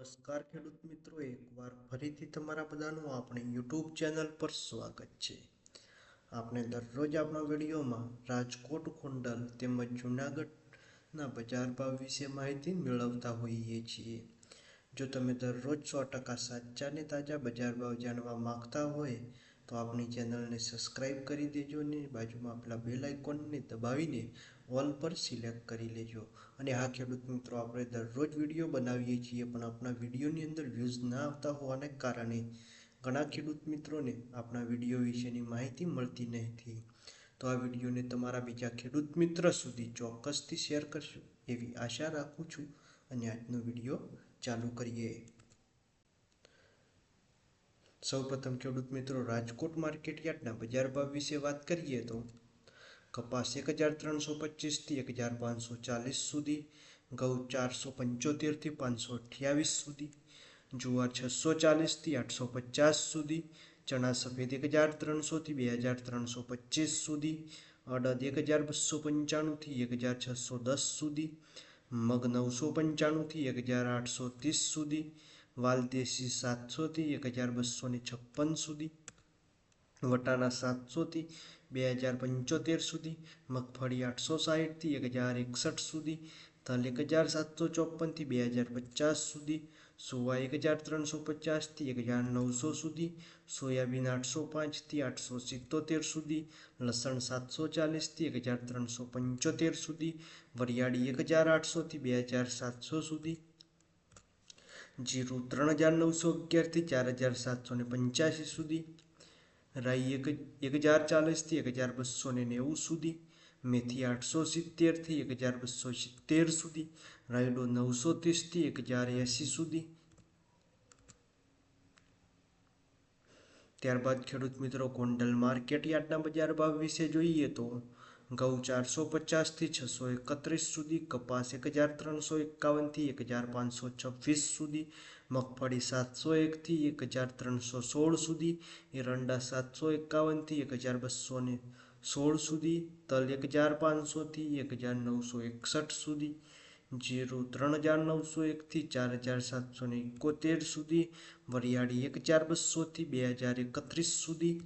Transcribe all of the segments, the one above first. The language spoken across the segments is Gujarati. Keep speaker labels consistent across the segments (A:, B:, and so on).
A: નમસ્કાર ખેડૂત મિત્રો, એકવાર ફરીથી તમારા બધાનું આપણી યુટ્યુબ ચેનલ પર સ્વાગત છે. આપણે દરરોજ આપણા વિડીયોમાં રાજકોટ કુંડલ તેમજ જૂનાગઢના બજાર ભાવ વિશે માહિતી મેળવતા હોઈએ છીએ. જો તમે દરરોજ સો ટકા સાચા ને તાજા બજાર ભાવ જાણવા માંગતા હોય તો આપણી ચેનલને સબસ્ક્રાઈબ કરી દેજો અને બાજુમાં આપેલા બેલ આઇકોનને દબાવીને ઓલ પર સિલેક્ટ કરી લેજો. અને આ ખેડૂત મિત્રો, આપણે દરરોજ વીડિયો બનાવીએ છીએ, પણ આપણા વિડીયોની અંદર વ્યૂઝ ના આવતા હોવાને કારણે ઘણા ખેડૂત મિત્રોને આપણા વીડિયો વિશેની માહિતી મળતી નથી. તો આ વિડીયોને તમારા બીજા ખેડૂત મિત્ર સુધી ચોક્કસથી શેર કરશો એવી આશા રાખું છું. અને આજનો વીડિયો ચાલુ કરીએ. સૌપ્રથમ ખેડૂત મિત્રો, રાજકોટ માર્કેટ યાર્ડના બજાર ભાવ વિશે વાત કરીએ તો કપાસ એક હજાર ત્રણસો પચીસથી એક હજાર પાંચસો ચાલીસ સુધી, ઘઉં ચારસો પંચોતેરથી પાંચસો અઠ્યાવીસ સુધી, જુવાર છસો ચાલીસથી આઠસો પચાસ સુધી, ચણા સફેદ એક હજાર ત્રણસોથી બે હજાર ત્રણસો પચીસ સુધી, અડદ એક હજાર બસો પંચાણુંથી એક હજાર છસો દસ સુધી, મગ નવસો પંચાણુંથી એક હજાર આઠસો ત્રીસ સુધી વાલદેશી સાતસોથી એક હજાર બસો ને છપ્પન સુધી, વટાણા સાતસોથી બે હજાર પંચોતેર સુધી, મગફળી આઠસો સાહીઠથી એક હજાર એકસઠ સુધી, તલ એક હજાર સાતસો ચોપનથી બે હજાર પચાસ સુધી, સોવા એક હજાર ત્રણસો પચાસથી એક હજાર નવસો સુધી, સોયાબીન આઠસો પાંચથી આઠસો સિત્તોતેર સુધી, લસણ સાતસો ચાલીસથી એક હજાર ત્રણસો પંચોતેર સુધી, વરિયાળી એક હજાર આઠસોથી બે હજાર સાતસો સુધી જીરું ત્રણ હજાર નવસો અગિયારથી ચાર હજાર સાતસો ને પંચ્યાસી સુધી, રાઈ એક એક હજાર ચાલીસથી એક હજાર બસો ને નેવું સુધી, મેથી આઠસો સિત્તેરથી એક હજાર બસો સિત્તેર સુધી, રાયડો નવસો ત્રીસથી એક હજાર એંસી સુધી. ત્યારબાદ ખેડૂત મિત્રો, ગોંડલ માર્કેટ યાર્ડના બજાર ભાવ વિશે જોઈએ તો ઘઉં ચારસો પચાસથી છસો એકત્રીસ સુધી, કપાસ એક હજાર ત્રણસો એકાવનથી એક હજાર પાંચસો છવ્વીસ સુધી, મગફળી સાતસો એકથી એક હજાર ત્રણસો સોળ સુધી, એરંડા સાતસો એકાવનથી એક હજાર બસો ને સોળ સુધી, તલ એક હજાર પાંચસોથી એક હજાર નવસો એકસઠ સુધી, જીરું ત્રણ હજાર નવસો એકથી ચાર હજાર સાતસો ને એકોતેર સુધી, વરિયાળી એક હજાર બસોથી બે હજાર એકત્રીસ સુધી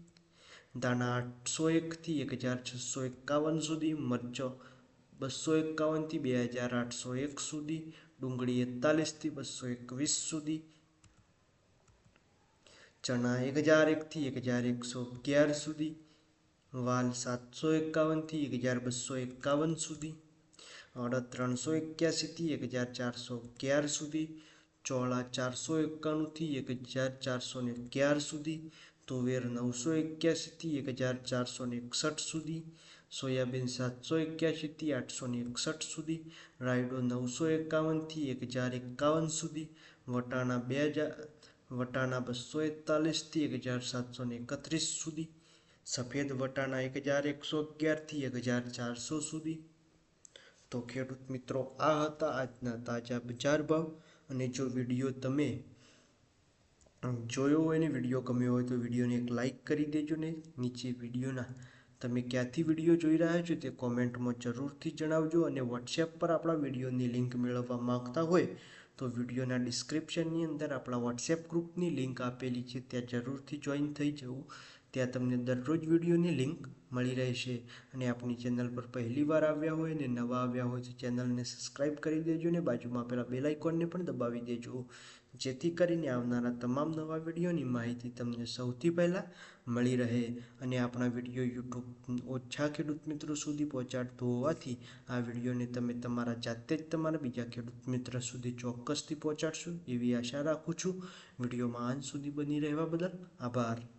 A: દાણા આઠસો એકથી એક હજાર છસો એકાવન સુધી, મરચો બસો એકાવનથી બે હજાર આઠસો એક સુધી, ડુંગળી એકતાલીસથી બસો એકવીસ સુધી, ચણા એક હજાર એકથી એક હજાર એકસો અગિયાર સુધી, વાલ સાતસો એકાવનથી એક હજાર બસો એકાવન સુધી અડદ ત્રણસો એક્યાસીથી એક હજાર ચારસો અગિયાર સુધી, ચોળા ચારસો એકાણુંથી એક હજાર ચારસો ને અગિયાર સુધી તુવેર નવસો એક્યાસીથી એક હજાર ચારસો ને એકસઠ સુધી, સોયાબીન સાતસો એક્યાસીથી આઠસો ને એકસઠ સુધી, રાયડો નવસો એકાવનથી એક હજાર એકાવન સુધી, વટાણા બે હજાર, વટાણા બસો એકતાલીસથી એક હજાર સાતસો ને એકત્રીસ સુધી, સફેદ વટાણા એક હજાર એકસો અગિયારથી એક હજાર ચારસો સુધી. તો ખેડૂત મિત્રો, આ હતા આજના તાજા બજાર ભાવ અને જો વીડિયો તમે જોયો હોય ને, વીડિયો ગમ્યો હોય તો વિડીયોને એક લાઇક કરી દેજો ને. નીચે વિડીયોના તમે ક્યાંથી વીડિયો જોઈ રહ્યા છો તે કોમેન્ટમાં જરૂરથી જણાવજો અને વોટ્સએપ પર આપણા વિડીયોની લિંક મેળવવા માગતા હોય તો વિડીયોના ડિસ્ક્રિપ્શનની અંદર આપણા વોટ્સએપ ગ્રુપની લિંક આપેલી છે, ત્યાં જરૂરથી જોઈન થઈ જવું. ત્યાં તમને દરરોજ વિડીયોની લિંક મળી રહેશે અને આપણી ચેનલ પર પહેલી વાર આવ્યા હોય ને નવા આવ્યા હોય તો ચેનલને સબસ્ક્રાઈબ કરી દેજો ને બાજુમાં પહેલાં બેલ આઇકોનને પણ દબાવી દેજો. જેથી કરીને આવનારા તમામ નવા વિડીયોની માહિતી તમને સૌથી પહેલાં મળી રહે અને આપણા વીડિયો યુટ્યુબ ઓછા ખેડૂત મિત્રો સુધી પહોંચાડતો હોવાથી આ વિડીયોને તમે તમારા જાતે જ તમારા બીજા ખેડૂત મિત્ર સુધી ચોક્કસથી પહોંચાડશો એવી આશા રાખું છું. વિડીયોમાં અંત સુધી બની રહેવા બદલ આભાર.